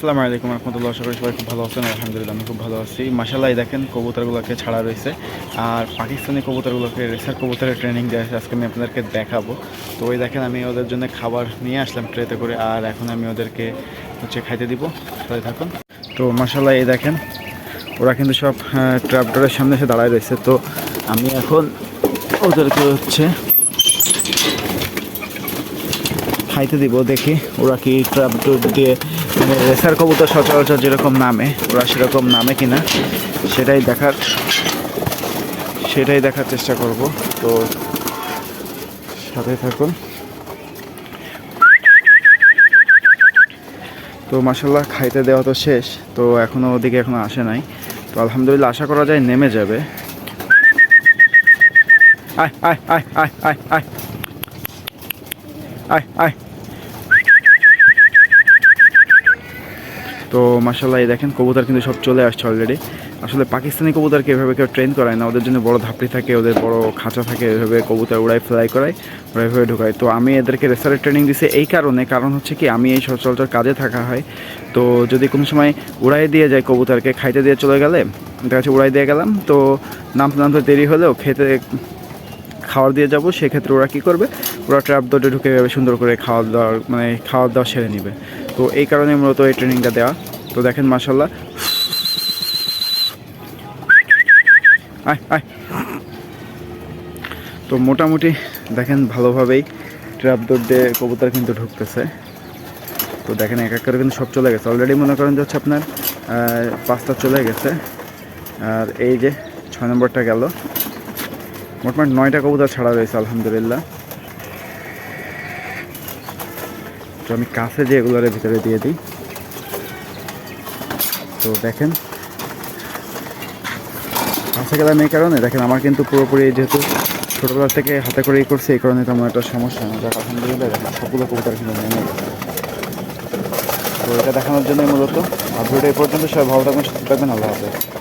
আসসালামু আলাইকুম রহমতুল্লাহ, আশা সবাই খুব ভালো আছেন, আলহামদুলিল্লাহ আমি খুব ভালো আছি। মাসাল্লাহ দেখেন কবুতরগুলোকে ছাড়া রয়েছে। আর পাকিস্তানি কবুতরগুলোকে রেসার কবুতরের ট্রেনিং দেওয়া আছে আজকে আমি আপনাদেরকে দেখাবো। তো ওই দেখেন, আমি ওদের জন্য খাবার নিয়ে আসলাম ট্রেতে করে, আর এখন আমি ওদেরকে হচ্ছে খাইতে দিব। সাথে থাকুন। তো মাসাল্লাহ এই দেখেন, ওরা কিন্তু সব ট্র্যাপডরের সামনে এসে দাঁড়ায় রয়েছে। তো আমি এখন ওদেরকে হচ্ছে খাইতে দিব, দেখি ওরা কি ট্রাপ দিয়ে রেসার কবুতর সচরাচর যেরকম নামে, ওরা সেরকম নামে কিনা, সেটাই দেখার সেটাই দেখার চেষ্টা করব। তো সাথে থাকুন। তো মাসাল্লাহ খাইতে দেওয়া তো শেষ, তো এখনও ওদিকে এখনও আসে নাই। তো আলহামদুলিল্লাহ, আশা করা যায় নেমে যাবে। আয় আয় আয় আয় আয় আয়। আয় আয়। তো মাসাল্লাহ এই দেখেন কবুতর কিন্তু সব চলে আসছে অলরেডি আসলে পাকিস্তানি কবুতরকে এভাবে কেউ ট্রেন করায় না, ওদের জন্য বড় ধাপড়ি থাকে, ওদের বড় খাঁচা থাকে, এভাবে কবুতর উড়াই ফ্লাই করায়, ওরা এভাবে ঢোকায়। তো আমি এদেরকে রেসারের ট্রেনিং দিছি এই কারণে, কারণ হচ্ছে কি, আমি এই সচরাচর কাজে থাকা হয়। তো যদি কোনো সময় উড়াই দিয়ে যায় কবুতরকে, খাইতে দিয়ে চলে গেলে দেখা যাচ্ছে উড়াই দিয়ে গেলাম। তো নামতে নামতে দেরি হলেও খেতে খাওয়ার দিয়ে যাব, সেক্ষেত্রে ওরা কী করবে? ওরা ট্র্যাপ দৌড়ে ঢুকে যাবে, সুন্দর করে খাওয়া দাওয়ার মানে খাওয়া দাওয়া সেরে নেবে। তো এই কারণে মূলত এই ট্রেনিংটা দেওয়া। তো দেখেন মাসাল্লাহ আয় আয়। তো মোটামুটি দেখেন ভালোভাবেই ট্র্যাপ দৌড় দিয়ে কবুতর কিন্তু ঢুকতেছে। তো দেখেন এক এক করে কিন্তু সব চলে গেছে। অলরেডি মনে করেন যে হচ্ছে আপনার পাঁচটা চলে গেছে। আর এই যে ছয় নম্বরটা গেল। মোটমাট নয়টা কবুতর ছাড়া রয়েছে, আলহামদুলিল্লাহ। তো আমি কাছে যে এগুলোর ভিতরে দিয়ে দিই। তো দেখেন, কাছে গেলাম এই কারণে। দেখেন, আমার কিন্তু পুরোপুরি যেহেতু ছোটোবেলা থেকে হাতে করে করেই করছে, এই কারণে তেমন একটা সমস্যা না যাক, আলহামদুলিল্লাহ, দেখেন, সবগুলো কবুতর কিন্তু নেমে তো এটা দেখানোর জন্যই মূলত। আর ভিডিও এই পর্যন্ত সবাই ভালো থাকবেন, সুস্থ থাকবেন, আল্লাহ হাফেজ।